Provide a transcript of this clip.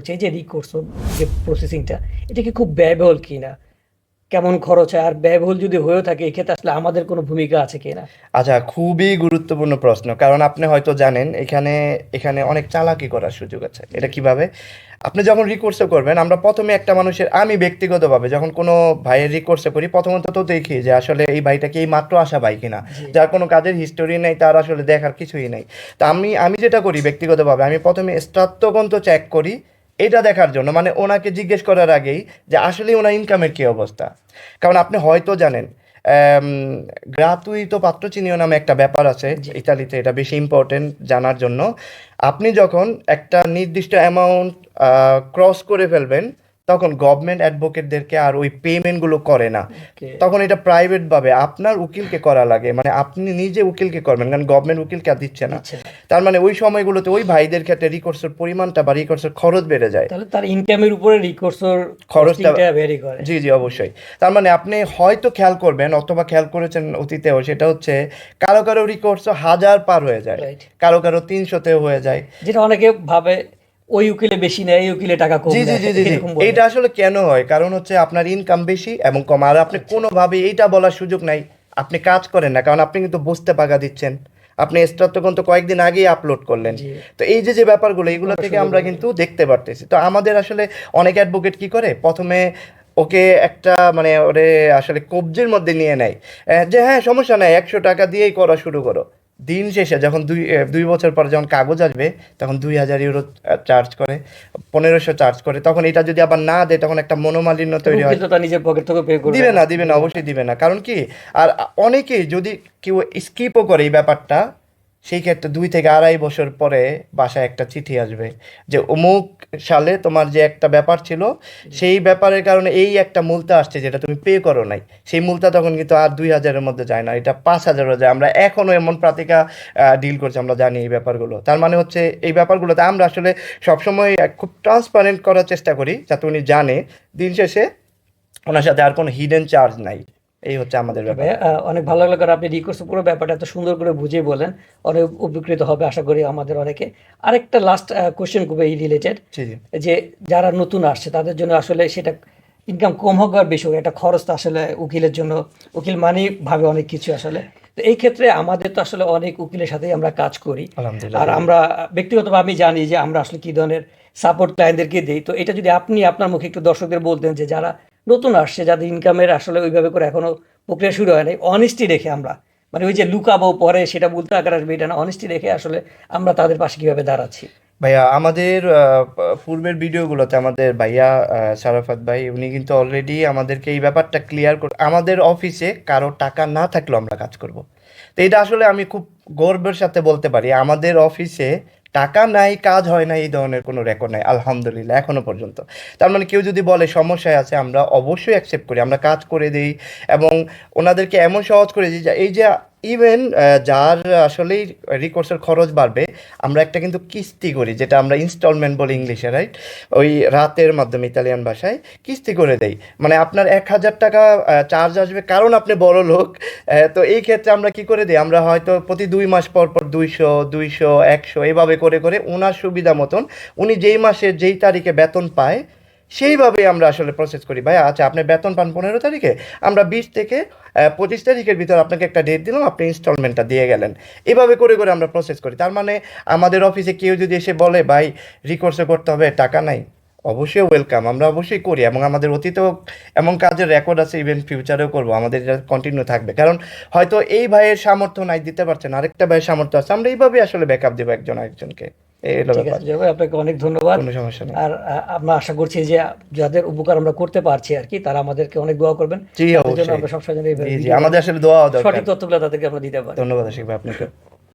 করছি এই যে রিকোর্স যে প্রসেসিংটা এটা কি খুব ব্যয়বহুল কিনা? কেমন খরচ হয়? আর ব্যয়বহুল যদি হয়েও থাকে এক্ষেত্রে আসলে আমাদের কোনো ভূমিকা আছে কিনা? আচ্ছা খুবই গুরুত্বপূর্ণ প্রশ্ন কারণ আপনি হয়তো জানেন এখানে এখানে অনেক চালাকি করার সুযোগ আছে। এটা কীভাবে? আপনি যখন রিকোর্সে করবেন আমরা প্রথমে একটা মানুষের আমি ব্যক্তিগতভাবে যখন কোনো ভাইয়ের রিকোর্সে করি প্রথমত তো দেখি যে আসলে এই ভাইটা কি এই মাত্র আসা ভাই কিনা? যার কোনো কাজের হিস্টোরি নেই তার আসলে দেখার কিছুই নেই। তা আমি আমি যেটা করি ব্যক্তিগতভাবে আমি প্রথমে স্টাত্তগন্ত চেক করি এটা দেখার জন্য মানে ওনাকে জিজ্ঞেস করার আগেই যে আসলে ওনার ইনকামের কী অবস্থা। কারণ আপনি হয়তো জানেন গ্রাতুইতো চিনিও নামে একটা ব্যাপার আছে ইতালিতে এটা বেশি ইম্পর্টেন্ট জানার জন্য। আপনি যখন একটা নির্দিষ্ট অ্যামাউন্ট ক্রস করে ফেলবেন তখন গভর্নমেন্ট অ্যাডভোকেটদেরকে আর ওই পেমেন্টগুলো করে না। তখন এটা প্রাইভেট ভাবে আপনার উকিলকে করা লাগে। মানে আপনি নিজে উকিলকে করবেন কারণ গভর্নমেন্ট উকিলকে আর দিচ্ছে না। তার মানে ওই সময়গুলোতে ওই ভাইদের ক্ষেত্রে রিকোর্সের পরিমাণটা বা রিকোর্সের খরচ বেড়ে যায়। তাহলে তার ইনকামের উপরে রিকোর্সর খরচটা- ভ্যারি করে। জি জি অবশ্যই। তার মানে আপনি হয়তো খেয়াল করবেন অথবা খেয়াল করেছেন অতীতেও সেটা হচ্ছে কারও কারও রিকোর্স হাজার পার হয়ে যায়. কারও কারও তিনশোতেও হয়ে যায়। যেটা অনেকে ভাবে ওই উকিলে বেশি নেয় এই উকিলে টাকা কম জি জি জি। এইটা আসলে কেন হয়? কারণ হচ্ছে আপনার ইনকাম বেশি এবং কম। আর আপনি আচ্ছা। কোনোভাবে এইটা বলার সুযোগ নাই। আপনি কাজ করেন না কারণ আপনি কিন্তু পাকা দিচ্ছেন। আপনি স্টার তো কয়েকদিন আগেই আপলোড করলেন। তো এই যে যে ব্যাপারগুলো এগুলো থেকে আমরা কিন্তু দেখতে পারতেছি। তো আমাদের আসলে অনেক অ্যাডভোকেট কি করে? প্রথমে ওকে একটা মানে ওরে আসলে কবজির মধ্যে নিয়ে নেয়। যে হ্যাঁ সমস্যা নাই একশো টাকা দিয়েই করা শুরু করো। দিন শেষে যখন দুই দুই বছর পরে যখন কাগজ আসবে তখন দুই হাজার ইউরো চার্জ করে পনেরোশো চার্জ করে। তখন এটা যদি আবার না দেয় তখন একটা মনোমালিন্য তৈরি হয়। নিজের পকেট থেকে পে করবে দিবে না। দিবে না অবশ্যই দিবে না। কারণ কি? আর অনেকেই যদি কেউ স্কিপও করে এই ব্যাপারটা সেই ক্ষেত্রে দুই থেকে আড়াই বছর পরে বাসায় একটা চিঠি আসবে যে অমুক সালে তোমার যে একটা ব্যাপার ছিল সেই ব্যাপারের কারণে এই একটা মূলতা আসছে যেটা তুমি পে করো নাই। সেই মূলতা তখন কিন্তু আর দুই হাজারের মধ্যে যায় না এটা পাঁচ হাজারও যায়। আমরা এখনও এমন প্রাতিকা ডিল করছি আমরা জানি এই ব্যাপারগুলো। তার মানে হচ্ছে এই ব্যাপারগুলোতে আমরা আসলে সবসময় খুব ট্রান্সপারেন্ট করার চেষ্টা করি যাতে উনি জানে। দিন শেষে ওনার সাথে আর কোনো হিডেন চার্জ নাই। এই হচ্ছে আমাদের ব্যাপার। অনেক ভালো লাগল কারণ আপনি রিকোর্স পুরো ব্যাপারটা এত সুন্দর করে বুঝিয়ে বলেন অনেক উপকৃত হবে আশা করি আমাদের অনেকে। আরেকটা লাস্ট কোশ্চেন করবে এই রিলেটেড যে যারা নতুন আসছে তাদের জন্য আসলে সেটা ইনকাম কম হোক আর বেশি হোক একটা খরচ তো আসলে উকিলের জন্য উকিল মানি ভাবে অনেক কিছু আসলে। তো এই ক্ষেত্রে আমাদের তো আসলে অনেক উকিলের সাথেই আমরা কাজ করি। আর আমরা ব্যক্তিগতভাবে আমি জানি যে আমরা আসলে কি ধরনের সাপোর্ট ক্লায়েন্টদেরকে দিই। তো এটা যদি আপনি আপনার মুখে একটু দর্শকদের বলতেন যে যারা নতুন আসছে, যাদের ইনকামের আসলে ওইভাবে করে এখনও প্রক্রিয়া শুরু হয় নাই। অনেস্টি রেখে আমরা মানে ওই যে লুকাবো পরে সেটা বলতে আকার আসবে, এটা না। অনেস্টি রেখে আসলে আমরা তাদের পাশে কীভাবে দাঁড়াচ্ছি। ভাইয়া, আমাদের পূর্বের ভিডিওগুলোতে আমাদের ভাইয়া সারাফাত ভাই, উনি কিন্তু অলরেডি আমাদেরকে এই ব্যাপারটা ক্লিয়ার করে, আমাদের অফিসে কারও টাকা না থাকলেও আমরা কাজ করব। তো এটা আসলে আমি খুব গর্বের সাথে বলতে পারি। আমাদের অফিসে টাকা নাই, কাজ হয় না এই ধরনের কোনো রেকর্ড নাই, আলহামদুলিল্লাহ এখনও পর্যন্ত। তার মানে কেউ যদি বলে সমস্যায় আছে, আমরা অবশ্যই অ্যাকসেপ্ট করি, আমরা কাজ করে দিই এবং ওনাদেরকে এমন সহজ করে দিই যে, এই যে ইভেন যার আসলেই রিকোর্সের খরচ বাড়বে, আমরা একটা কিন্তু কিস্তি করি, যেটা আমরা ইনস্টলমেন্ট বলি ইংলিশে রাইট ওই রাতের মাধ্যমে ইতালিয়ান ভাষায় কিস্তি করে দেই। মানে আপনার এক হাজার টাকা চার্জ আসবে, কারণ আপনি বড় লোক তো এই ক্ষেত্রে আমরা কি করে দিই? আমরা হয়তো প্রতি দুই মাস পর পর দুইশো দুইশো, একশো, এভাবে করে করে ওনার সুবিধা মতন উনি যেই মাসে যেই তারিখে বেতন পায় সেইভাবেই আমরা আসলে প্রসেস করি। ভাই আচ্ছা আপনি বেতন পান পনেরো তারিখে? আমরা বিশ থেকে পঁচিশ তারিখের ভিতর আপনাকে একটা ডেট দিলাম, আপনি ইনস্টলমেন্টটা দিয়ে গেলেন। এভাবে করে করে আমরা প্রসেস করি। তার মানে আমাদের অফিসে কেউ যদি এসে বলে, ভাই রিকোর্সও করতে হবে, টাকা নাই। অবশ্যই ওয়েলকাম আমরা অবশ্যই করি এবং আমাদের অতীতেও এমন কাজের রেকর্ড আছে ইভেন ফিউচারেও করব আমাদের এটা কন্টিনিউ থাকবে। কারণ হয়তো এই ভাইয়ের সামর্থ্য নাই দিতে পারছেন আরেকটা ভাইয়ের সামর্থ্য আছে আমরা এইভাবে আসলে ব্যাকআপ দেবো একজন ভাই, আপনাকে অনেক ধন্যবাদ। সমস্যা নেই। আর আমরা আশা করছি যে যাদের উপকার আমরা করতে পারছি আর কি তারা আমাদেরকে অনেক দোয়া করবেন। আমরা সবসময় আমাদের আসলে দোয়া সঠিক তথ্যগুলো তাদেরকে আমরা দিতে পারি। ধন্যবাদ আশিক ভাই আপনাকে।